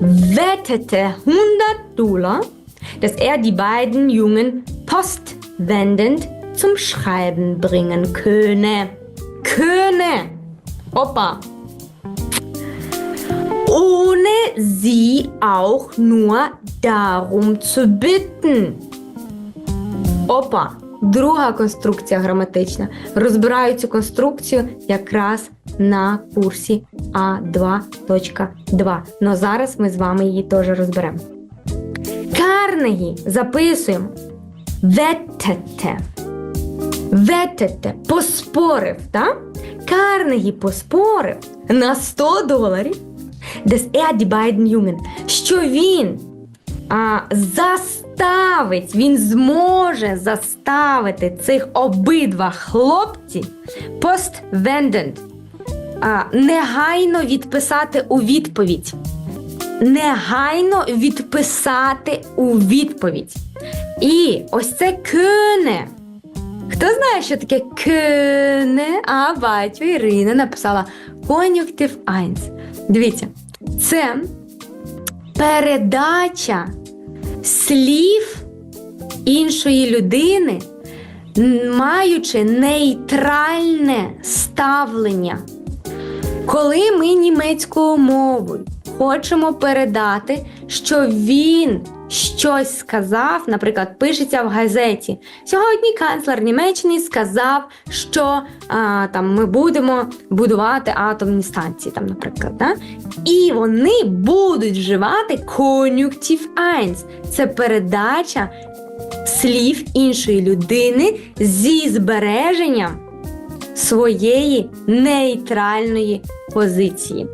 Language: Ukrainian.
wettete 100 Dollar, dass er die beiden Jungen postwendend zum Schreiben bringen könne. Könne! Opa! Ohne sie auch nur darum zu bitten. Opa! Друга конструкція граматична. Розбираю цю конструкцію якраз на курсі А2.2. Но зараз ми з вами її теж розберемо. Карнегі записуємо. Ветете. Ветете. Поспорив, так? Карнегі поспорив на 100 доларів. Die beiden Jungen, що він а, заставить, він зможе заставити цих обидва хлопців а, негайно відписати у відповідь. Негайно відписати у відповідь. І ось це køne. Хто знає, що таке køne? А, бачу, Ірина написала кон'юктив 1. Дивіться, це передача слів іншої людини, маючи нейтральне ставлення. Коли ми німецькою мовою хочемо передати, що він щось сказав, наприклад, пишеться в газеті. Сьогодні канцлер Німеччини сказав, що а, там ми будемо будувати атомні станції, там, наприклад. Да? І вони будуть вживати кон'юктив 1. Це передача слів іншої людини зі збереженням своєї нейтральної позиції.